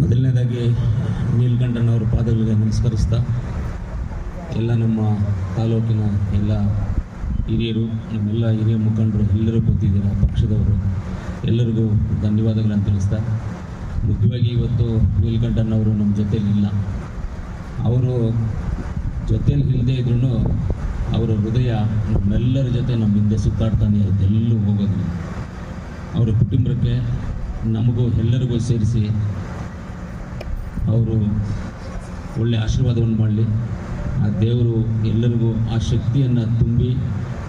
ಮೊದಲನೇದಾಗಿ ನೀಲ್ಕಂಠನವರ ಪಾದಗಳಿಗೆ ನಮಸ್ಕರಿಸ್ತಾ, ಎಲ್ಲ ನಮ್ಮ ತಾಲೂಕಿನ ಎಲ್ಲ ಹಿರಿಯರು, ನಮ್ಮೆಲ್ಲ ಹಿರಿಯ ಮುಖಂಡರು, ಎಲ್ಲರೂ ಕೂತಿದ್ದೀರ, ಪಕ್ಷದವರು, ಎಲ್ಲರಿಗೂ ಧನ್ಯವಾದಗಳನ್ನು ತಿಳಿಸ್ತಾ, ಮುಖ್ಯವಾಗಿ ಇವತ್ತು ನೀಲ್ಕಂಠನವರು ನಮ್ಮ ಜೊತೆಯಲ್ಲಿಲ್ಲ ಅವರು ಜೊತೆಯಲ್ಲಿ ಇಲ್ಲದೆ ಇದ್ರೂ ಅವರ ಹೃದಯ ನಮ್ಮೆಲ್ಲರ ಜೊತೆ ನಮ್ಮ ಹಿಂದೆ ಸುತ್ತಾಡ್ತಾನೆ ಅದೆಲ್ಲೂ ಹೋಗೋದಿಲ್ಲ. ಅವರ ಕುಟುಂಬಕ್ಕೆ ನಮಗೂ ಎಲ್ಲರಿಗೂ ಸೇರಿಸಿ ಅವರು ಒಳ್ಳೆಯ ಆಶೀರ್ವಾದವನ್ನು ಮಾಡಲಿ. ಆ ದೇವರು ಎಲ್ಲರಿಗೂ ಆ ಶಕ್ತಿಯನ್ನು ತುಂಬಿ,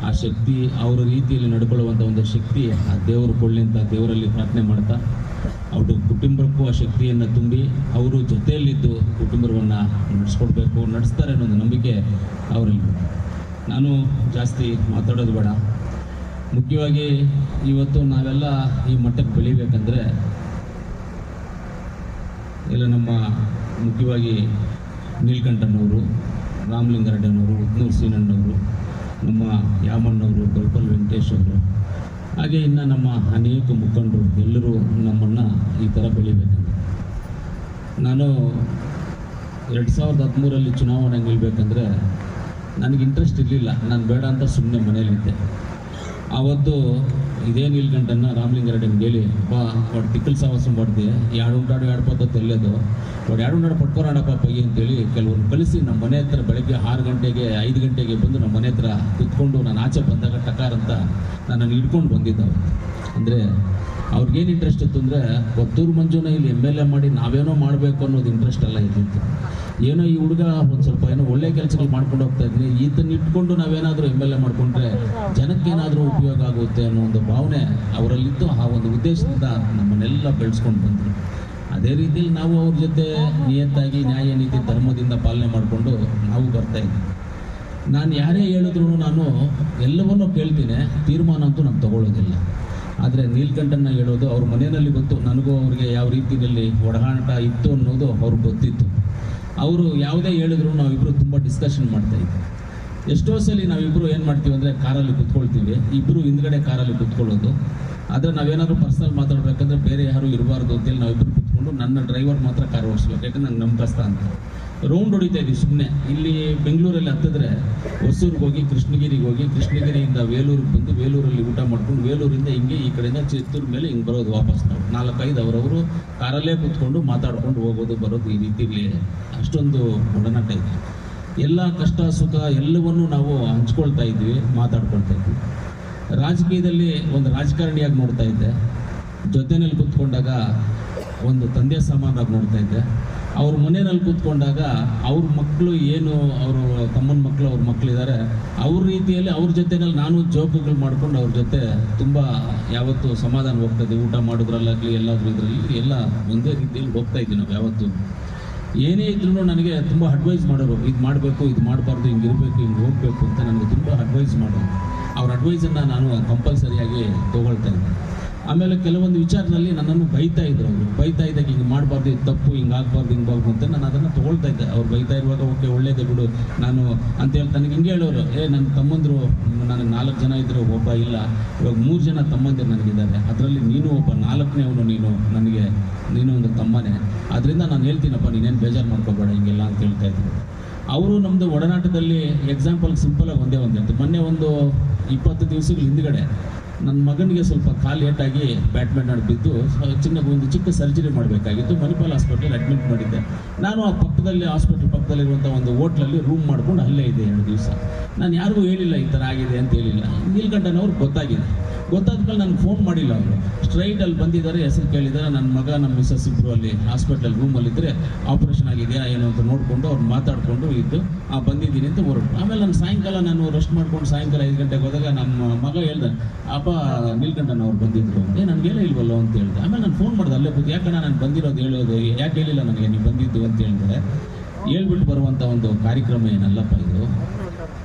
ಆ ಶಕ್ತಿ ಅವರ ರೀತಿಯಲ್ಲಿ ನಡ್ಕೊಳ್ಳುವಂಥ ಒಂದು ಶಕ್ತಿ ಆ ದೇವರು ಕೊಳ್ಳಿ ಅಂತ ದೇವರಲ್ಲಿ ಪ್ರಾರ್ಥನೆ ಮಾಡ್ತಾ, ಅವರು ಕುಟುಂಬಕ್ಕೂ ಆ ಶಕ್ತಿಯನ್ನು ತುಂಬಿ, ಅವರು ಜೊತೆಯಲ್ಲಿದ್ದು ಕುಟುಂಬವನ್ನು ನಡೆಸ್ಕೊಡ್ಬೇಕು, ನಡೆಸ್ತಾರೆ ಅನ್ನೋ ಒಂದು ನಂಬಿಕೆ ಅವರಲ್ಲಿ ನಾನು ಜಾಸ್ತಿ ಮಾತಾಡೋದು ಬೇಡ. ಮುಖ್ಯವಾಗಿ ಇವತ್ತು ನಾವೆಲ್ಲ ಈ ಮಟ್ಟಕ್ಕೆ ಬೆಳಿಬೇಕಂದ್ರೆ ಎಲ್ಲ ನಮ್ಮ ಮುಖ್ಯವಾಗಿ ನೀಲ್ಕಂಠನವರು, ರಾಮಲಿಂಗಾರೆಡ್ಡನವರು ಉತ್ನೂರು ಸೀನಣ್ಣವರು ನಮ್ಮ ಯಾಮಣ್ಣವರು ಗೋಪಾಲ್ ವೆಂಕಟೇಶ್ ಅವರು, ಹಾಗೆ ಇನ್ನು ನಮ್ಮ ಅನೇಕ ಮುಖಂಡರು ಎಲ್ಲರೂ ನಮ್ಮನ್ನು ಈ ಥರ ಬೆಳಿಬೇಕು. ನಾನು ಎರಡು ಸಾವಿರದ ಹದಿಮೂರಲ್ಲಿ ಚುನಾವಣೆ ನಿಲ್ಬೇಕಂದ್ರೆ ನನಗೆ ಇಂಟ್ರೆಸ್ಟ್ ಇರಲಿಲ್ಲ. ನಾನು ಬೇಡ ಅಂತ ಸುಮ್ಮನೆ ಮನೇಲಿದ್ದೆ. ಆವತ್ತು ಹೇಳಿ ಬಾ ಒಟ್ಟು ತಿಕ್ಕಲ್ ಸಾವಾಸ ಮಾಡಿದೆ ಎರಡು ಉಂಟಾಡು ಎರಡು ಪದ್ದ ತೆಲ್ಲೇದು ಒಟ್ಟು ಎರಡು ಉಂಟಾಡು ಪಟ್ಕೋರಾಡಪ್ಪ ಪಯ್ಯ ಅಂತೇಳಿ ಕೆಲವರು ಕಲಿಸಿ ನಮ್ಮ ಮನೆ ಹತ್ರ ಬೆಳಗ್ಗೆ ಆರು ಗಂಟೆಗೆ, ಐದು ಗಂಟೆಗೆ ಬಂದು ನಮ್ಮ ಮನೆ ಹತ್ರ ಕುತ್ಕೊಂಡು ನಾನು ಆಚೆ ಬಂದಾಗ ಟಕಾರ ಅಂತ ನನ್ನನ್ನು ಹಿಡ್ಕೊಂಡು ಬಂದಿದ್ದ ಅವತ್ತು ಅಂದರೆ ಅವ್ರಿಗೇನು ಇಂಟ್ರೆಸ್ಟ್ ಇತ್ತು ಅಂದರೆ, ಒತ್ತೂರು ಮಂಜುನ ಇಲ್ಲಿ ಎಂ ಎಲ್ ಎ ಮಾಡಿ ನಾವೇನೋ ಮಾಡಬೇಕು ಅನ್ನೋದು ಇಂಟ್ರೆಸ್ಟ್ ಎಲ್ಲ ಇದ್ದಿತ್ತು ಏನೋ ಈ ಹುಡುಗ ಒಂದು ಸ್ವಲ್ಪ ಏನೋ ಒಳ್ಳೆ ಕೆಲಸಗಳು ಮಾಡ್ಕೊಂಡು ಹೋಗ್ತಾ ಇದ್ವಿ ಈತನ ಇಟ್ಕೊಂಡು ನಾವೇನಾದರೂ ಎಂ ಎಲ್ ಎ ಮಾಡಿಕೊಂಡ್ರೆ ಜನಕ್ಕೇನಾದರೂ ಉಪಯೋಗ ಆಗುತ್ತೆ ಅನ್ನೋ ಒಂದು ಭಾವನೆ ಅವರಲ್ಲಿತ್ತು ಆ ಒಂದು ಉದ್ದೇಶದಿಂದ ನಮ್ಮನ್ನೆಲ್ಲ ಬೆಳೆಸ್ಕೊಂಡು ಬಂದರು. ಅದೇ ರೀತಿಯಲ್ಲಿ ನಾವು ಅವ್ರ ಜೊತೆ ನಿಯತ್ತಾಗಿ ನ್ಯಾಯ ನೀತಿ ಧರ್ಮದಿಂದ ಪಾಲನೆ ಮಾಡಿಕೊಂಡು ನಾವು ಬರ್ತಾ ಇದ್ದೀವಿ ನಾನು ಯಾರೇ ಹೇಳಿದ್ರು ನಾನು ಎಲ್ಲವನ್ನೂ ಕೇಳ್ತೀನಿ, ತೀರ್ಮಾನ ಅಂತೂ ನಾನು ತಗೊಳ್ಳೋದಿಲ್ಲ. ಆದರೆ ನೀಲ್ಕಂಠನ ಹೇಳೋದು ಅವ್ರ ಮನೆಯಲ್ಲಿ ಗೊತ್ತು ನನಗೂ ಅವ್ರಿಗೆ ಯಾವ ರೀತಿಯಲ್ಲಿ ಒಡನಾಟ ಇತ್ತು ಅನ್ನೋದು ಅವ್ರಿಗೆ ಗೊತ್ತಿತ್ತು. ಅವರು ಯಾವುದೇ ಹೇಳಿದ್ರು ನಾವಿಬ್ಬರು ತುಂಬ ಡಿಸ್ಕಷನ್ ಮಾಡ್ತಾ ಇದ್ವಿ. ಎಷ್ಟೋ ಸಲ ನಾವಿಬ್ಬರು ಏನು ಮಾಡ್ತೀವಿ ಅಂದರೆ ಕಾರಲ್ಲಿ ಕುತ್ಕೊಳ್ತೀವಿ. ಇಬ್ಬರು ಹಿಂದ್ಗಡೆ ಕಾರಲ್ಲಿ ಕುತ್ಕೊಳ್ಳೋದು. ಆದರೆ ನಾವೇನಾದರೂ ಪರ್ಸನಲ್ ಮಾತಾಡಬೇಕಂದ್ರೆ ಬೇರೆ ಯಾರು ಇರಬಾರ್ದು ಅಂತೇಳಿ ನಾವಿಬ್ಬರು ಕುತ್ಕೊಂಡು ನನ್ನ ಡ್ರೈವರ್ ಮಾತ್ರ ಕಾರ್ ಓಡಿಸ್ಬೇಕು. ಯಾಕಂದ್ರೆ ನಂಗೆ ಕಷ್ಟ ಅಂತ. ರೌಂಡ್ ಹೊಡಿತಾ ಇದ್ವಿ ಸುಮ್ಮನೆ ಇಲ್ಲಿ ಬೆಂಗಳೂರಲ್ಲಿ ಹತ್ತಿದ್ರೆ ಹೊಸೂರಿಗೆ ಹೋಗಿ, ಕೃಷ್ಣಗಿರಿಗೆ ಹೋಗಿ, ಕೃಷ್ಣಗಿರಿಯಿಂದ ವೇಲೂರಿಗೆ ಬಂದು ವೇಲೂರಲ್ಲಿ ಊಟ ಮಾಡ್ಕೊಂಡು ವೇಲೂರಿಂದ ಹಿಂಗೆ ಈ ಕಡೆಯಿಂದ ಚಿತ್ತೂರು ಮೇಲೆ ಹಿಂಗೆ ಬರೋದು ವಾಪಸ್ ನಾವು. ನಾಲ್ಕೈದು ಅವರವರು ಕಾರಲ್ಲೇ ಕೂತ್ಕೊಂಡು ಮಾತಾಡ್ಕೊಂಡು ಹೋಗೋದು, ಬರೋದು ಈ ರೀತಿಲಿ ಅಷ್ಟೊಂದು ಒಡನಾಟ ಇದೆ. ಎಲ್ಲ ಕಷ್ಟ ಸುಖ ಎಲ್ಲವನ್ನೂ ನಾವು ಹಂಚ್ಕೊಳ್ತಾ ಇದ್ವಿ, ಮಾತಾಡ್ಕೊಳ್ತಾ ಇದ್ವಿ. ರಾಜಕೀಯದಲ್ಲಿ ಒಂದು ರಾಜಕಾರಣಿಯಾಗಿ ನೋಡ್ತಾ ಇದ್ದೆ. ಜೊತೆನಲ್ಲಿ ಕೂತ್ಕೊಂಡಾಗ ಒಂದು ತಂದೆ ಸಮಾನಾಗಿ ನೋಡ್ತಾ ಇದ್ದೆ. ಅವ್ರ ಮನೆಯಲ್ಲಿ ಕೂತ್ಕೊಂಡಾಗ ಅವ್ರ ಮಕ್ಕಳು ಏನು, ಅವರು ತಮ್ಮನ ಮಕ್ಕಳು ಅವ್ರ ಮಕ್ಕಳಿದ್ದಾರೆ ಅವ್ರ ರೀತಿಯಲ್ಲಿ ಅವ್ರ ಜೊತೆನಲ್ಲಿ ನಾನು ಜೋಕುಗಳು ಮಾಡ್ಕೊಂಡು ಅವ್ರ ಜೊತೆ ತುಂಬ ಯಾವತ್ತು ಸಮಾಧಾನ ಹೋಗ್ತಾ ಇದ್ದೀವಿ ಊಟ ಮಾಡೋದ್ರಲ್ಲಾಗಲಿ ಎಲ್ಲಾದ್ರೂ ಇದರಲ್ಲಿ ಎಲ್ಲ ಒಂದೇ ರೀತಿಯಲ್ಲಿ ಹೋಗ್ತಾ ಇದ್ವಿ ನಾವು ಯಾವತ್ತು. ಏನೇ ಇದ್ರೂ ನನಗೆ ತುಂಬ ಅಡ್ವೈಸ್ ಮಾಡೋರು, ಇದು ಮಾಡಬೇಕು, ಇದು ಮಾಡಬಾರ್ದು, ಹಿಂಗೆ ಇರಬೇಕು, ಹಿಂಗೆ ಹೋಗಬೇಕು ಅಂತ ನನಗೆ ತುಂಬ ಅಡ್ವೈಸ್ ಮಾಡೋರು. ಅವ್ರ ಅಡ್ವೈಸನ್ನು ನಾನು ಕಂಪಲ್ಸರಿಯಾಗಿ ತೊಗೊಳ್ತಾ ಇದ್ದೆ. ಆಮೇಲೆ ಕೆಲವೊಂದು ವಿಚಾರದಲ್ಲಿ ನನ್ನನ್ನು ಬೈತಾ ಇದ್ರು ಅವರು. ಬೈತಾ ಇದ್ದಾಗ ಹಿಂಗೆ ಮಾಡಬಾರ್ದು ತಪ್ಪು, ಹಿಂಗೆ ಆಗಬಾರ್ದು, ಹಿಂಗೆ ಬಾರ್ದು ಅಂತ ನಾನು ಅದನ್ನು ತೊಗೊಳ್ತಾ ಇದ್ದೆ. ಅವ್ರು ಬೈತಾ ಇರುವಾಗ, ಓಕೆ, ಒಳ್ಳೇದೇ ಬಿಡು. ನಾನು ಅಂತೇಳಿ ನನಗೆ ಹಿಂಗೆ ಹೇಳೋರು, ಏ ನನ್ನ ತಮ್ಮಂದರು, ನನಗೆ ನಾಲ್ಕು ಜನ ಇದ್ದರು ಒಬ್ಬ ಇಲ್ಲ. ಇವಾಗ ಮೂರು ಜನ ತಮ್ಮಂದಿರು ನನಗಿದ್ದಾರೆ. ಅದರಲ್ಲಿ ನೀನು ಒಬ್ಬ ನಾಲ್ಕನೇ ಅವನು ನೀನು. ನನಗೆ, ನೀನು ಒಂದು ತಮ್ಮನೇ. ಅದರಿಂದ ನಾನು ಹೇಳ್ತೀನಪ್ಪ, ನೀನೇನು ಬೇಜಾರು ಮಾಡ್ಕೋಬೇಡ, ಹಿಂಗೆಲ್ಲ ಅಂತ ಹೇಳ್ತಾ ಇದ್ದರು ಅವರು ನಮ್ಮದು ಒಡನಾಟದಲ್ಲಿ ಎಕ್ಸಾಂಪಲ್ ಸಿಂಪಲಾಗಿ ಒಂದೇ ಒಂದೇ ಮೊನ್ನೆ ಒಂದು ಇಪ್ಪತ್ತು ದಿವಸಗಳ ಹಿಂದ್ಗಡೆ ನನ್ನ ಮಗನಿಗೆ ಸ್ವಲ್ಪ ಕಾಲು ಏಟಾಗಿ ಬ್ಯಾಟ್ಮಿಂಟನ್ ಬಿದ್ದು ಚಿನ್ನ ಒಂದು ಚಿಕ್ಕ ಸರ್ಜರಿ ಮಾಡಬೇಕಾಗಿತ್ತು. ಮಣಿಪಾಲ್ ಹಾಸ್ಪಿಟಲ್ ಅಡ್ಮಿಟ್ ಮಾಡಿದ್ದೆ. ನಾನು ಆ ಪಕ್ಕದಲ್ಲಿ, ಹಾಸ್ಪಿಟಲ್ ಪಕ್ಕದಲ್ಲಿರುವಂಥ ಒಂದು ಹೋಟ್ಲಲ್ಲಿ ರೂಮ್ ಮಾಡ್ಕೊಂಡು ಅಲ್ಲೇ ಇದೆ ಎರಡು ದಿವಸ. ನಾನು ಯಾರಿಗೂ ಹೇಳಿಲ್ಲ ಈ ಥರ ಆಗಿದೆ ಅಂತ ಹೇಳಿಲ್ಲ. ನೀಲ್ಕಂಠನವ್ರಿಗೆ ಗೊತ್ತಾಗಿದೆ. ಗೊತ್ತಾದ್ಮೇಲೆ ನನಗೆ ಫೋನ್ ಮಾಡಿಲ್ಲ ಅವರು. ಸ್ಟ್ರೈಟ್ ಅಲ್ಲಿ ಬಂದಿದ್ದಾರೆ, ಹೆಸರು ಕೇಳಿದ್ದಾರೆ. ನನ್ನ ಮಗ ನಮ್ಮ ಮಿಸ್ಸಸ್ ಇಬ್ಬರು ಅಲ್ಲಿ ಹಾಸ್ಪಿಟಲ್ ರೂಮಲ್ಲಿ ಇದ್ದರೆ ಆಪರೇಷನ್ ಆಗಿದೆಯಾ, ಏನು ಅಂತ ನೋಡಿಕೊಂಡು ಅವ್ರು ಮಾತಾಡಿಕೊಂಡು ಇದ್ದು, ಆ, ಬಂದಿದ್ದೀನಿ ಅಂತ ಹೊರಟು. ಆಮೇಲೆ ನಾನು ಸಾಯಂಕಾಲ ನಾನು ರೆಸ್ಟ್ ಮಾಡ್ಕೊಂಡು ಸಾಯಂಕಾಲ ಐದು ಗಂಟೆಗೆ ಹೋದಾಗ ನಮ್ಮ ಮಗ ಹೇಳ್ದೆ, ಅಪ್ಪ ನೀಲ್ಕಂಠನ ಅವ್ರು ಬಂದಿದ್ರು ಏ, ನನಗೆ ಹೇಳೇ ಇಲ್ವಲ್ಲ ಅಂತ ಹೇಳಿದೆ. ಆಮೇಲೆ ನಾನು ಫೋನ್ ಮಾಡಿದೆ, ಅಲ್ಲೇ ಕೂತು ಯಾಕಣ್ಣ ನಾನು ಬಂದಿರೋದು ಹೇಳೋದು? ಯಾಕೆ ಹೇಳಿಲ್ಲ ನನಗೆ? ನೀವು ಬಂದಿದ್ದು ಅಂತ ಹೇಳಿದ್ರೆ ಹೇಳ್ಬಿಟ್ಟು ಬರುವಂಥ ಒಂದು ಕಾರ್ಯಕ್ರಮ ಏನಲ್ಲಪ್ಪ ಇದು?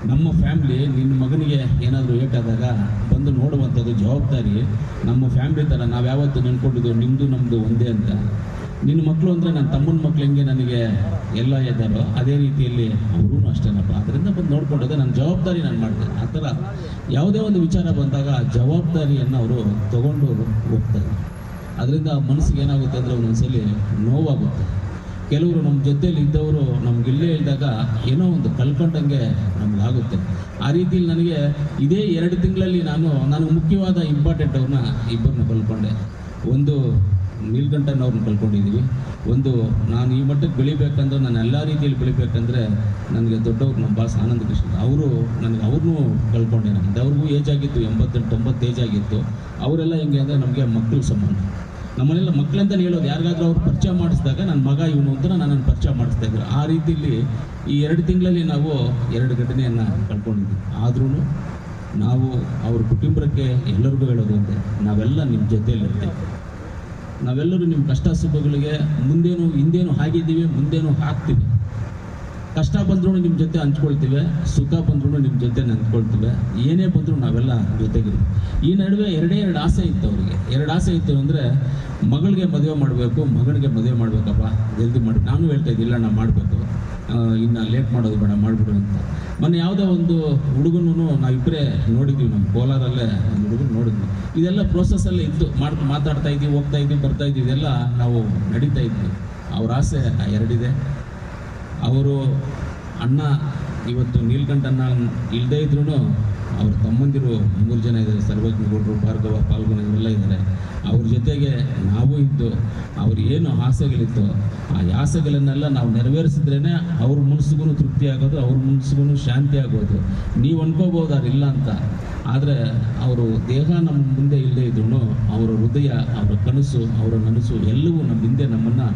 ನಮ್ಮ ಫ್ಯಾಮ್ಲಿ ನಿನ್ನ ಮಗನಿಗೆ ಏನಾದರೂ ಏಟಾದಾಗ ಬಂದು ನೋಡುವಂಥದ್ದು ಜವಾಬ್ದಾರಿ ನಮ್ಮ ಫ್ಯಾಮ್ಲಿ ಥರ ನಾವು ಯಾವತ್ತು ನೆನ್ಕೊಂಡಿದ್ದು ನಿಮ್ಮದು ನಮ್ಮದು ಒಂದೇ ಅಂತ. ನಿನ್ನ ಮಕ್ಕಳು ಅಂದರೆ ನನ್ನ ತಮ್ಮನ ಮಕ್ಕಳು ಹೆಂಗೆ ನನಗೆ ಎಲ್ಲ ಇದ್ದಾರೋ ಅದೇ ರೀತಿಯಲ್ಲಿ ಅವರೂ ಅಷ್ಟೇನಪ್ಪ. ಅದರಿಂದ ಬಂದು ನೋಡ್ಕೊಂಡೋದೆ ನನ್ನ ಜವಾಬ್ದಾರಿ ನಾನು ಮಾಡಿದೆ. ಆ ಥರ ಯಾವುದೇ ಒಂದು ವಿಚಾರ ಬಂದಾಗ ಜವಾಬ್ದಾರಿಯನ್ನು ಅವರು ತಗೊಂಡು ಹೋಗ್ತಾರೆ. ಅದರಿಂದ ಮನಸ್ಸಿಗೆ ಏನಾಗುತ್ತೆ ಅಂದರೆ ಒಂದೊಂದ್ಸಲಿ ನೋವಾಗುತ್ತೆ. ಕೆಲವರು ನಮ್ಮ ಜೊತೆಯಲ್ಲಿ ಇದ್ದವರು ನಮ್ಗೆ ಇಲ್ಲೇ ಇದ್ದಾಗ ಏನೋ ಒಂದು ಕಳ್ಕೊಂಡಂಗೆ ನಮಗಾಗುತ್ತೆ. ಆ ರೀತಿಯಲ್ಲಿ ನನಗೆ ಇದೇ ಎರಡು ತಿಂಗಳಲ್ಲಿ ನಾನು ನಾನು ಮುಖ್ಯವಾದ ಇಂಪಾರ್ಟೆಂಟ್ ಅವ್ರನ್ನ ಇಬ್ಬರನ್ನ ಕಲ್ಕೊಂಡೆ ಒಂದು ನೀಲ್ಕಂಠನವ್ರನ್ನ ಕಲ್ಕೊಂಡಿದ್ದೀವಿ ಒಂದು ನಾನು ಈ ಮಟ್ಟಕ್ಕೆ ಬೆಳಿಬೇಕಂದ್ರೆ, ನಾನು ಎಲ್ಲ ರೀತಿಯಲ್ಲಿ ಬೆಳಿಬೇಕಂದ್ರೆ ನನಗೆ ದೊಡ್ಡವ್ರು ನಮ್ಮ ಬಾಸ್ ಆನಂದ ಕೃಷ್ಣ. ಅವರು ನನಗೆ ಅವ್ರನ್ನೂ ಕಳ್ಕೊಂಡೆ. ನಾನು ಅವ್ರಿಗೂ ಏಜ್ ಆಗಿತ್ತು, ಎಂಬತ್ತೆಂಟು, ತೊಂಬತ್ತು ಏಜ್ ಆಗಿತ್ತು. ಅವರೆಲ್ಲ ಹೆಂಗೆ ಅಂದರೆ ನಮಗೆ ಮಕ್ಕಳು ಸಮಾನ ನಮ್ಮನೆಲ್ಲ ಮಕ್ಕಳಂತ ಹೇಳೋದು, ಯಾರಿಗಾದ್ರೂ ಅವ್ರು ಪರಿಚಯ ಮಾಡಿಸಿದಾಗ ನನ್ನ ಮಗ ಇವನು ಅಂತ ನನ್ನನ್ನು ಪರಿಚಯ ಮಾಡಿಸ್ತಾ ಇದ್ರು. ಆ ರೀತಿಯಲ್ಲಿ ಈ ಎರಡು ತಿಂಗಳಲ್ಲಿ ನಾವು ಎರಡು ಘಟನೆಯನ್ನು ಕಳ್ಕೊಂಡಿದ್ವಿ. ಆದ್ರೂ ನಾವು ಅವ್ರ ಕುಟುಂಬಕ್ಕೆ ಎಲ್ಲರಿಗೂ ಹೇಳೋದು ಅಂತೆ ನಾವೆಲ್ಲ ನಿಮ್ಮ ಜೊತೆಯಲ್ಲಿರ್ತೀವಿ ನಾವೆಲ್ಲರೂ ನಿಮ್ಮ ಕಷ್ಟ ಸುಖಗಳಿಗೆ ಮುಂದೇನು, ಹಿಂದೇನು ಹಾಗಿದ್ದೀವಿ, ಮುಂದೇನು ಹಾಕ್ತೀವಿ. ಕಷ್ಟ ಬಂದ್ರೂ ನಿಮ್ಮ ಜೊತೆ ಹಂಚ್ಕೊಳ್ತೀವಿ, ಸುಖ ಬಂದ್ರೂ ನಿಮ್ಮ ಜೊತೆ ಹಂಚ್ಕೊಳ್ತೀವಿ ಏನೇ ಬಂದರೂ ನಾವೆಲ್ಲ ಜೊತೆಗಿರಿ. ಈ ನಡುವೆ ಎರಡೇ ಎರಡು ಆಸೆ ಇತ್ತು ಅವರಿಗೆ. ಎರಡು ಆಸೆ ಇತ್ತು ಅಂದರೆ ಮಗಳಿಗೆ ಮದುವೆ ಮಾಡಬೇಕು ಮಗನಿಗೆ ಮದುವೆ ಮಾಡಬೇಕಪ್ಪ, ಜಲ್ದಿ ಮಾಡಿ. ನಾನು ಹೇಳ್ತಾ ಇದ್ದಿಲ್ಲ ನಾನು ಮಾಡಬೇಕು. ಇನ್ನು ಲೇಟ್ ಮಾಡೋದು ಬೇಡ, ಮಾಡಿಬಿಡು ಅಂತ. ಮೊನ್ನೆ ಯಾವುದೋ ಒಂದು ಹುಡುಗನೂ ನಾವಿಬ್ಬರೇ ನೋಡಿದ್ವಿ ನಮ್ಮ ಕೋಲಾರಲ್ಲೇ ಒಂದು ಹುಡುಗನ ನೋಡಿದ್ವಿ. ಇದೆಲ್ಲ ಪ್ರೋಸೆಸ್ಸಲ್ಲೇ ಇತ್ತು ಮಾಡ್, ಮಾತಾಡ್ತಾ ಇದ್ವಿ, ಹೋಗ್ತಾ ಇದ್ವಿ, ಬರ್ತಾ ಇದ್ವಿ, ಇದೆಲ್ಲ ನಾವು ನಡೀತಾ ಇದ್ವಿ. ಅವ್ರ ಆಸೆ ಎರಡಿದೆ. ಅವರು ಅಣ್ಣ ಇವತ್ತು ನೀಲ್ಕಂಠನ ಇಲ್ಲದೇ ಇದ್ರೂ ಅವ್ರ ತಮ್ಮಂದಿರು ಮೂರು ಜನ ಇದ್ದಾರೆ, ಸರ್ವಜ್ಞ ಗೌಡರು ಭಾರ್ಗವ ಪಾಲ್ಗೊನ ಇವರೆಲ್ಲ ಇದ್ದಾರೆ. ಅವ್ರ ಜೊತೆಗೆ ನಾವು ಇದ್ದು, ಅವ್ರ ಏನು ಆಸೆಗಳಿತ್ತು ಆ ಆಸೆಗಳನ್ನೆಲ್ಲ ನಾವು ನೆರವೇರಿಸಿದ್ರೇ ಅವ್ರ ಮನಸ್ಸಿಗೂ ತೃಪ್ತಿ ಆಗೋದು, ಅವ್ರ ಮನಸ್ಸಿಗೂ ಶಾಂತಿ ಆಗೋದು. ನೀವು ಅನ್ಕೋಬೋದು ಇಲ್ಲ ಅಂತ. ಆದರೆ ಅವರು ದೇಹ ನಮ್ಮ ಮುಂದೆ ಇಲ್ಲದೇ ಇದ್ರು ಅವರ ಹೃದಯ, ಅವರ ಕನಸು, ಅವರ ನನಸು ಎಲ್ಲವೂ ನಮ್ಮ ಹಿಂದೆ ನಮ್ಮನ್ನು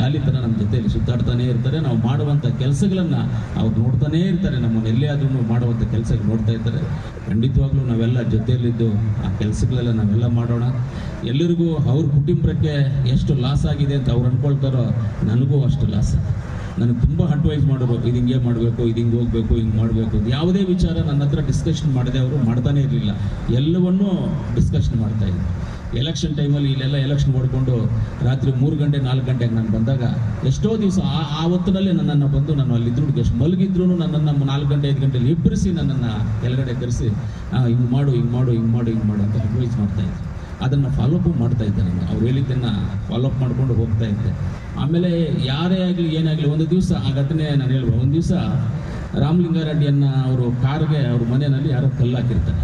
ಗಾಲಿ ಥರ ನಮ್ಮ ಜೊತೆಯಲ್ಲಿ ಸುತ್ತಾಡ್ತಾನೇ ಇರ್ತಾರೆ. ನಾವು ಮಾಡುವಂಥ ಕೆಲಸಗಳನ್ನು ಅವ್ರು ನೋಡ್ತಾನೇ ಇರ್ತಾರೆ. ನಮ್ಮನ್ನು ಎಲ್ಲೇ ಆದ್ರೂ ಮಾಡುವಂಥ ಕೆಲಸಗಳು ನೋಡ್ತಾ ಇರ್ತಾರೆ. ಖಂಡಿತವಾಗ್ಲೂ ನಾವೆಲ್ಲ ಜೊತೆಯಲ್ಲಿದ್ದು ಆ ಕೆಲಸಗಳೆಲ್ಲ ನಾವೆಲ್ಲ ಮಾಡೋಣ. ಎಲ್ಲರಿಗೂ ಅವ್ರ ಕುಟುಂಬಕ್ಕೆ ಎಷ್ಟು ಲಾಸ್ ಆಗಿದೆ ಅಂತ ಅವ್ರು ಅನ್ಕೊಳ್ತಾರೋ ನನಗೂ ಅಷ್ಟು ಲಾಸ್ ನನಗೆ ತುಂಬ ಅಡ್ವೈಸ್ ಮಾಡೋರು ಇದು ಹಿಂಗೆ ಮಾಡಬೇಕು, ಇದು ಹಿಂಗೆ ಹೋಗಬೇಕು, ಹಿಂಗೆ ಮಾಡಬೇಕು. ಯಾವುದೇ ವಿಚಾರ ನನ್ನ ಹತ್ರ ಡಿಸ್ಕಷನ್ ಮಾಡದೆ ಅವರು ಮಾಡ್ತಾನೆ ಇರಲಿಲ್ಲ. ಎಲ್ಲವನ್ನೂ ಡಿಸ್ಕಷನ್ ಮಾಡ್ತಾ ಇದ್ದೆ. ಎಲೆಕ್ಷನ್ ಟೈಮಲ್ಲಿ ಇಲ್ಲೆಲ್ಲ ಎಲೆಕ್ಷನ್ ಮಾಡಿಕೊಂಡು ರಾತ್ರಿ ಮೂರು ಗಂಟೆ, ನಾಲ್ಕು ಗಂಟೆಗೆ ನಾನು ಬಂದಾಗ ಎಷ್ಟೋ ದಿವಸ ಆ ಆ ಹೊತ್ತಿನಲ್ಲೇ ನನ್ನನ್ನು ಬಂದು ನಾನು ಅಲ್ಲಿದ್ರು ಎಷ್ಟು ಮಲಗಿದ್ರು ನನ್ನನ್ನು ನಾಲ್ಕು ಗಂಟೆ, ಐದು ಗಂಟೆಲಿ ಇಬ್ಬರಿಸಿ ನನ್ನನ್ನು ಕೆಳಗಡೆ ಕರೆಸಿ ಹಿಂಗೆ ಮಾಡು ಹಿಂಗೆ ಮಾಡು ಹಿಂಗೆ ಮಾಡು ಹಿಂಗೆ ಮಾಡು ಅಂತ ಅಡ್ವೈಸ್ ಮಾಡ್ತಾ ಇದ್ರು ಅದನ್ನು ಫಾಲೋಅಪ್ ಮಾಡ್ತಾ ಇದ್ದೆ ನಾನು. ಅವ್ರು ಹೇಳಿದ್ದನ್ನು ಫಾಲೋಅಪ್ ಮಾಡ್ಕೊಂಡು ಹೋಗ್ತಾ ಇದ್ದೆ. ಆಮೇಲೆ ಯಾರೇ ಆಗಲಿ ಏನಾಗಲಿ ಒಂದು ದಿವಸ ಆ ಘಟನೆ ನಾನು ಹೇಳ್ಬೋದು ಒಂದು ದಿವಸ ರಾಮಲಿಂಗಾರೆಡ್ಡಿಯನ್ನ ಅವರು ಕಾರ್ಗೆ, ಅವ್ರ ಮನೆಯಲ್ಲಿ ಯಾರೋ ಕಲ್ಲು ಹಾಕಿರ್ತಾರೆ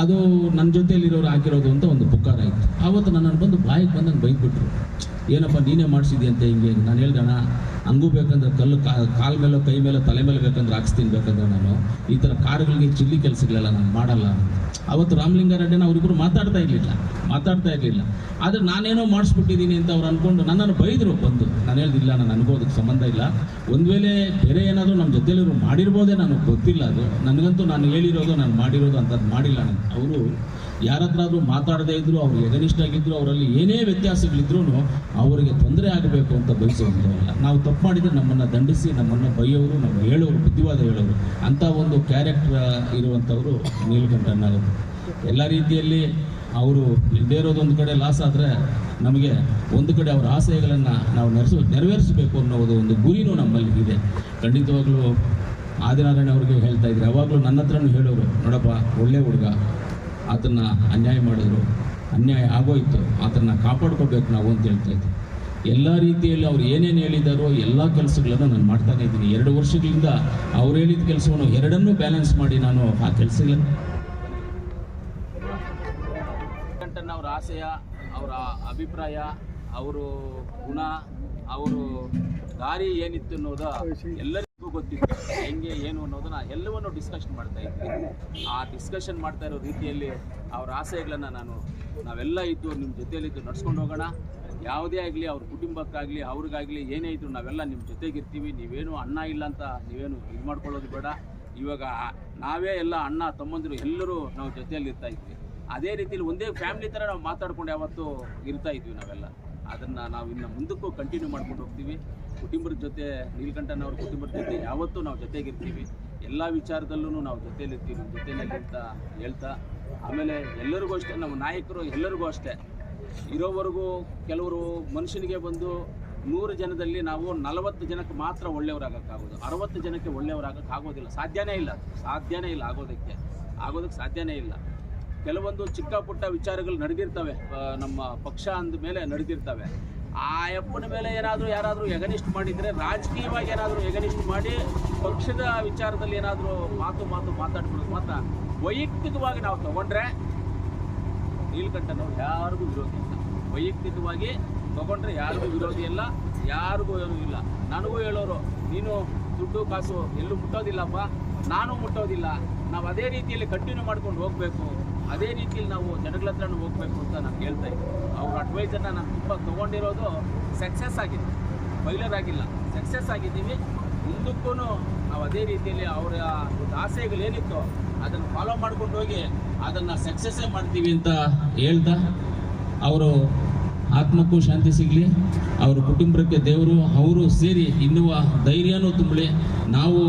ಅದು ನನ್ನ ಜೊತೆಯಲ್ಲಿರೋರು ಹಾಕಿರೋದು ಅಂತ ಒಂದು ಪುಕಾರ ಇತ್ತು. ಆವತ್ತು ನನ್ನನ್ನು ಬಂದು ಬಾಯಿಗೆ ಬಂದಂಗೆ ಬೈದ್ಬಿಟ್ರು. ಏನಪ್ಪ ನೀನೇ ಮಾಡಿಸಿದ್ಯಂತೆ ಹಿಂಗೆ ನಾನು ಹೇಳ್ದಣ ಹಂಗೂ ಬೇಕಂದ್ರೆ ಕಲ್ಲು ಕಾಲ ಮೇಲೋ ಕೈ ಮೇಲೋ ತಲೆ ಮೇಲೆ ಬೇಕಂದ್ರೆ ಹಾಕ್ಸ್ತೀನಿ ಬೇಕಂದ್ರೆ ನಾನು. ಈ ಥರ ಕಾರುಗಳಿಗೆ ಚಿಲ್ಲಿ ಕೆಲಸಗಳೆಲ್ಲ ನಾನು ಮಾಡಲ್ಲ. ಅವತ್ತು ರಾಮಲಿಂಗಾರೆಡ್ಡಿನ ಅವರಿಬ್ಬರು ಮಾತಾಡ್ತಾ ಇರಲಿಲ್ಲ ಮಾತಾಡ್ತಾ ಇರಲಿಲ್ಲ. ಆದರೆ ನಾನೇನೋ ಮಾಡಿಸ್ಬಿಟ್ಟಿದ್ದೀನಿ ಅಂತ ಅವ್ರು ಅಂದ್ಕೊಂಡು ನನ್ನನ್ನು ಬೈದರು ಬಂದು. ನಾನು ಹೇಳ್ದಿಲ್ಲ ನಾನು ಅನ್ಬೋದಕ್ಕೆ ಸಂಬಂಧ ಇಲ್ಲ. ಒಂದು ವೇಳೆ ಬೇರೆ ಏನಾದರೂ ನಮ್ಮ ಜೊತೆಲಿರೋ ಮಾಡಿರ್ಬೋದೇ, ನನಗೆ ಗೊತ್ತಿಲ್ಲ ಅದು. ನನಗಂತೂ ನಾನು ಹೇಳಿರೋದು, ನಾನು ಮಾಡಿರೋದು ಅಂತದ್ದು ಮಾಡಿಲ್ಲ ನಾನು. ಅವರು ಯಾರ ಹತ್ರಾದ್ರೂ ಮಾತಾಡದೇ ಇದ್ರು, ಅವ್ರು ಎಗನಿಷ್ಠ ಆಗಿದ್ರು ಅವರಲ್ಲಿ ಏನೇ ವ್ಯತ್ಯಾಸಗಳಿದ್ರೂ ಅವರಿಗೆ ತೊಂದರೆ ಆಗಬೇಕು ಅಂತ ಬಯಸುವಂಥವಲ್ಲ ನಾವು ತಪ್ಪು ಮಾಡಿದರೆ ನಮ್ಮನ್ನು ದಂಡಿಸಿ, ನಮ್ಮನ್ನು ಬೈಯೋರು, ನಮ್ಮ ಹೇಳೋರು, ಬುದ್ಧಿವಾದ ಹೇಳೋರು. ಅಂಥ ಒಂದು ಕ್ಯಾರೆಕ್ಟರ್ ಇರುವಂಥವರು ನೀಲಕಂಠನವರು ಎಲ್ಲ ರೀತಿಯಲ್ಲಿ ಅವರು ಇಲ್ಲದೇ ಇರೋದೊಂದು ಕಡೆ ಲಾಸ್ ಆದರೆ ನಮಗೆ ಒಂದು ಕಡೆ ಅವರ ಆಸೆಗಳನ್ನು ನಾವು ನೆರೆಸ, ನೆರವೇರಿಸಬೇಕು ಅನ್ನೋದು ಒಂದು ಗುರಿನೂ ನಮ್ಮಲ್ಲಿ ಇದೆ. ಖಂಡಿತವಾಗ್ಲೂ ಆದಿನಾರಾಯಣ ಅವ್ರಿಗೆ ಹೇಳ್ತಾ ಇದ್ರು, ಯಾವಾಗಲೂ ನನ್ನ ಹತ್ರನೂ ಹೇಳೋರು, ನೋಡಪ್ಪ, ಒಳ್ಳೆ ಹುಡುಗ ಆತನ ಅನ್ಯಾಯ ಮಾಡಿದ್ರು, ಅನ್ಯಾಯ ಆಗೋಯ್ತು ಆತನ ಕಾಪಾಡ್ಕೋಬೇಕು ನಾವು ಅಂತ ಹೇಳ್ತಾ ಇದ್ದೆ. ಎಲ್ಲ ರೀತಿಯಲ್ಲಿ ಅವ್ರು ಏನೇನು ಹೇಳಿದಾರೋ ಎಲ್ಲ ಕೆಲಸಗಳನ್ನು ನಾನು ಮಾಡ್ತಾನೆ ಇದ್ದೀನಿ. ಎರಡು ವರ್ಷಗಳಿಂದ ಅವ್ರು ಹೇಳಿದ ಕೆಲಸವನ್ನು ಎರಡನ್ನೂ ಬ್ಯಾಲೆನ್ಸ್ ಮಾಡಿ ನಾನು ಆ ಕೆಲಸಗಳನ್ನು ಅವ್ರ ಆಶಯ ಅವರ ಅಭಿಪ್ರಾಯ, ಅವರು ಗುಣ, ಅವರು ದಾರಿ ಏನಿತ್ತು ಅನ್ನೋದು ಎಲ್ಲರಿಗೂ ಗೊತ್ತಿತ್ತು ಹೆಂಗೆ, ಏನು ಅನ್ನೋದನ್ನ ಎಲ್ಲವನ್ನು ಡಿಸ್ಕಷನ್ ಮಾಡ್ತಾ ಇದ್ವಿ. ಆ ಡಿಸ್ಕಷನ್ ಮಾಡ್ತಾ ಇರೋ ರೀತಿಯಲ್ಲಿ ಅವ್ರ ಆಸೆಗಳನ್ನು ನಾನು ನಾವೆಲ್ಲ ಇದ್ದು ನಿಮ್ಮ ಜೊತೆಯಲ್ಲಿದ್ದು ನಡ್ಸ್ಕೊಂಡು ಹೋಗೋಣ. ಯಾವುದೇ ಆಗಲಿ ಅವ್ರ ಕುಟುಂಬಕ್ಕಾಗಲಿ, ಅವ್ರಿಗಾಗಲಿ, ಏನೇ ಇದ್ರು ನಾವೆಲ್ಲ ನಿಮ್ಮ ಜೊತೆಗಿರ್ತೀವಿ. ನೀವೇನು ಅಣ್ಣ ಇಲ್ಲ ಅಂತ ನೀವೇನು ಇದು ಮಾಡ್ಕೊಳ್ಳೋದು ಬೇಡ. ಇವಾಗ ನಾವೇ ಎಲ್ಲ ಅಣ್ಣ, ತಮ್ಮಂದಿರು ಎಲ್ಲರೂ ನಾವು ಜೊತೆಯಲ್ಲಿ ಇರ್ತಾ ಇದ್ವಿ. ಅದೇ ರೀತಿಯಲ್ಲಿ ಒಂದೇ ಫ್ಯಾಮಿಲಿ ಥರ ನಾವು ಮಾತಾಡ್ಕೊಂಡು ಯಾವತ್ತೂ ಇರ್ತಾ ಇದ್ವಿ ನಾವೆಲ್ಲ. ಅದನ್ನು ನಾವು ಇನ್ನು ಮುಂದಕ್ಕೂ ಕಂಟಿನ್ಯೂ ಮಾಡ್ಕೊಂಡು ಹೋಗ್ತೀವಿ. ಕುಟುಂಬದ ಜೊತೆ, ನೀಲ್ಕಂಠನವ್ರ ಕುಟುಂಬದ ಜೊತೆ ಯಾವತ್ತೂ ನಾವು ಜೊತೆಗಿರ್ತೀವಿ. ಎಲ್ಲ ವಿಚಾರದಲ್ಲೂ ನಾವು ಜೊತೆಯಲ್ಲಿರ್ತೀವಿ ಜೊತೆಯಲ್ಲಿ ಅಂತ ಹೇಳ್ತಾ. ಆಮೇಲೆ ಎಲ್ಲರಿಗೂ ಅಷ್ಟೇ, ನಮ್ಮ ನಾಯಕರು ಎಲ್ಲರಿಗೂ ಅಷ್ಟೇ. ಇರೋವರೆಗೂ ಕೆಲವರು ಮನುಷ್ಯನಿಗೆ ಬಂದು ನೂರು ಜನದಲ್ಲಿ ನಾವು ನಲವತ್ತು ಜನಕ್ಕೆ ಮಾತ್ರ ಒಳ್ಳೆಯವರಾಗೋಕ್ಕಾಗೋದು. ಅರವತ್ತು ಜನಕ್ಕೆ ಒಳ್ಳೆಯವರಾಗಕ್ಕೆ ಆಗೋದಿಲ್ಲ. ಸಾಧ್ಯನೇ ಇಲ್ಲ. ಸಾಧ್ಯನೇ ಇಲ್ಲ ಆಗೋದಕ್ಕೆ. ಆಗೋದಕ್ಕೆ ಸಾಧ್ಯನೇ ಇಲ್ಲ. ಕೆಲವೊಂದು ಚಿಕ್ಕ ಪುಟ್ಟ ವಿಚಾರಗಳು ನಡೆದಿರ್ತವೆ. ನಮ್ಮ ಪಕ್ಷ ಅಂದ ಮೇಲೆ ನಡೆದಿರ್ತವೆ. ಆ ಅಪ್ಪನ ಮೇಲೆ ಏನಾದರೂ ಯಾರಾದರೂ ಎಗನಿಸ್ಟ್ ಮಾಡಿದರೆ ರಾಜಕೀಯವಾಗಿ ಏನಾದರೂ ಎಗನಿಸ್ಟ್ ಮಾಡಿ ಪಕ್ಷದ ವಿಚಾರದಲ್ಲಿ ಏನಾದರೂ ಮಾತು ಮಾತು ಮಾತಾಡ್ಕೊಳ್ಳೋದು ಮಾತ್ರ. ವೈಯಕ್ತಿಕವಾಗಿ ನಾವು ತಗೊಂಡ್ರೆ ನೀಲ್ಕಂಠನವ್ರು ಯಾರಿಗೂ ವಿರೋಧಿ ಇಲ್ಲ. ವೈಯಕ್ತಿಕವಾಗಿ ತಗೊಂಡ್ರೆ ಯಾರಿಗೂ ವಿರೋಧಿ ಇಲ್ಲ, ಯಾರಿಗೂ ಏನೂ ಇಲ್ಲ. ನನಗೂ ಹೇಳೋರು, ನೀನು ದುಡ್ಡು ಕಾಸು ಎಲ್ಲೂ ಮುಟ್ಟೋದಿಲ್ಲಪ್ಪ, ನಾನು ಮುಟ್ಟೋದಿಲ್ಲ. ನಾವು ಅದೇ ರೀತಿಯಲ್ಲಿ ಕಂಟಿನ್ಯೂ ಮಾಡ್ಕೊಂಡು ಹೋಗಬೇಕು. ಅದೇ ರೀತಿಯಲ್ಲಿ ನಾವು ಜನಗಳ ಹತ್ರನೂ ಹೋಗಬೇಕು ಅಂತ ನಾನು ಹೇಳ್ತಾ ಇದ್ದೀನಿ. ಅವ್ರ ಅಡ್ವೈಸನ್ನು ನಾನು ತುಂಬ ತೊಗೊಂಡಿರೋದು ಸಕ್ಸಸ್ ಆಗಿದೆ ಫೈಲರ್ ಆಗಿಲ್ಲ. ಸಕ್ಸಸ್ ಆಗಿದ್ದೀವಿ. ಮುಂದಕ್ಕೂ ನಾವು ಅದೇ ರೀತಿಯಲ್ಲಿ ಅವರ ಆಸೆಗಳೇನಿತ್ತೋ ಅದನ್ನು ಫಾಲೋ ಮಾಡ್ಕೊಂಡು ಹೋಗಿ ಅದನ್ನು ಸಕ್ಸಸ್ಸೇ ಮಾಡ್ತೀವಿ ಅಂತ ಹೇಳ್ತಾ ಅವರು ಆತ್ಮಕ್ಕೂ ಶಾಂತಿ ಸಿಗಲಿ. ಅವರ ಕುಟುಂಬಕ್ಕೆ ದೇವರು, ಅವರು ಸೇರಿ ಇನ್ನುವ ಧೈರ್ಯನೂ ತುಂಬಲಿ. ನಾವು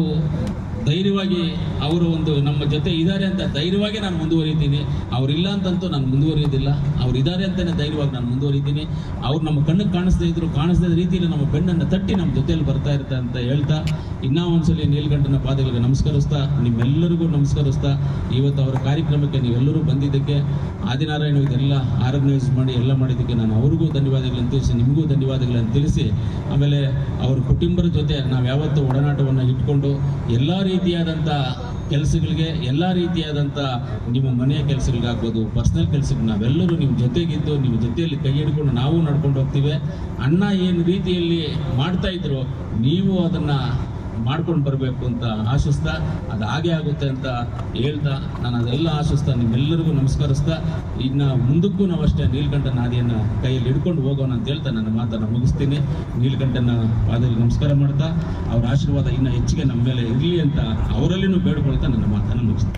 ಧೈರ್ಯವಾಗಿ ಅವರು ಒಂದು ನಮ್ಮ ಜೊತೆ ಇದ್ದಾರೆ ಅಂತ ಧೈರ್ಯವಾಗಿ ನಾನು ಮುಂದುವರಿತೀನಿ. ಅವರಿಲ್ಲ ಅಂತಂತೂ ನಾನು ಮುಂದುವರಿಯೋದಿಲ್ಲ ಅವ್ರು ಇದ್ದಾರೆ ಅಂತಲೇ ಧೈರ್ಯವಾಗಿ ನಾನು ಮುಂದುವರಿತೀನಿ. ಅವ್ರು ನಮ್ಮ ಕಣ್ಣಿಗೆ ಕಾಣಿಸ್ದೇ ಇದ್ರು, ಕಾಣಿಸ್ದೇ ರೀತಿಯಲ್ಲಿ ನಮ್ಮ ಬೆನ್ನನ್ನು ತಟ್ಟಿ ನಮ್ಮ ಜೊತೆಯಲ್ಲಿ ಬರ್ತಾ ಇರುತ್ತೆ ಅಂತ ಹೇಳ್ತಾ, ಇನ್ನೂ ಒಂದ್ಸಲಿ ನೀಲ್ಗಂಟನ ಪಾದಗಳಿಗೆ ನಮಸ್ಕರಿಸ್ತಾ, ನಿಮ್ಮೆಲ್ಲರಿಗೂ ನಮಸ್ಕರಿಸ್ತಾ, ಇವತ್ತು ಅವರ ಕಾರ್ಯಕ್ರಮಕ್ಕೆ ನೀವೆಲ್ಲರೂ ಬಂದಿದ್ದಕ್ಕೆ ಆದಿನಾರಾಯಣ ಇದೆಲ್ಲ ಆರ್ಗನೈಸ್ ಮಾಡಿ, ಎಲ್ಲ ಮಾಡಿದ್ದಕ್ಕೆ ನಾನು ಅವ್ರಿಗೂ ಧನ್ಯವಾದಗಳನ್ನು ತಿಳಿಸಿ, ನಿಮಗೂ ಧನ್ಯವಾದಗಳನ್ನು ತಿಳಿಸಿ, ಆಮೇಲೆ ಅವ್ರ ಕುಟುಂಬದ ಜೊತೆ ನಾವು ಯಾವತ್ತೂ ಒಡನಾಟವನ್ನು ಇಟ್ಕೊಂಡು ಎಲ್ಲ ರೀತಿಯಾದಂಥ ಕೆಲಸಗಳಿಗೆ, ಎಲ್ಲ ರೀತಿಯಾದಂಥ ನಿಮ್ಮ ಮನೆಯ ಕೆಲಸಗಳಿಗಾಗ್ಬೋದು ಪರ್ಸ್ನಲ್ ಕೆಲಸಕ್ಕೆ ನಾವೆಲ್ಲರೂ ನಿಮ್ಮ ಜೊತೆಗಿದ್ದು, ನಿಮ್ಮ ಜೊತೆಯಲ್ಲಿ ಕೈ ಹಿಡ್ಕೊಂಡು ನಾವು ನಡ್ಕೊಂಡು ಹೋಗ್ತೀವಿ. ಅಣ್ಣ ಏನು ರೀತಿಯಲ್ಲಿ ಮಾಡ್ತಾಯಿದ್ರು ನೀವು ಅದನ್ನು ಮಾಡ್ಕೊಂಡು ಬರಬೇಕು ಅಂತ ಆಶಿಸ್ತಾ, ಅದು ಹಾಗೆ ಆಗುತ್ತೆ ಅಂತ ಹೇಳ್ತಾ ನಾನು ಅದೆಲ್ಲ ಆಶಿಸ್ತಾ, ನಿಮ್ಮೆಲ್ಲರಿಗೂ ನಮಸ್ಕರಿಸ್ತಾ. ಇನ್ನು ಮುಂದಕ್ಕೂ ನಾವು ಅಷ್ಟೇ ನೀಲಕಂಠನ ನಾದಿಯನ್ನು ಕೈಯಲ್ಲಿ ಹಿಡ್ಕೊಂಡು ಹೋಗೋಣ ಅಂತ ಹೇಳ್ತಾ ನನ್ನ ಮಾತನ್ನು ಮುಗಿಸ್ತೀನಿ. ನೀಲಕಂಠನ ಪಾದದಲ್ಲಿ ನಮಸ್ಕಾರ ಮಾಡ್ತಾ, ಅವರ ಆಶೀರ್ವಾದ ಇನ್ನೂ ಹೆಚ್ಚಿಗೆ ನಮ್ಮ ಮೇಲೆ ಇರಲಿ ಅಂತ ಅವರಲ್ಲಿನೂ ಬೇಡ್ಕೊಳ್ತಾ ನನ್ನ ಮಾತನ್ನು ಮುಗಿಸ್ತೀನಿ.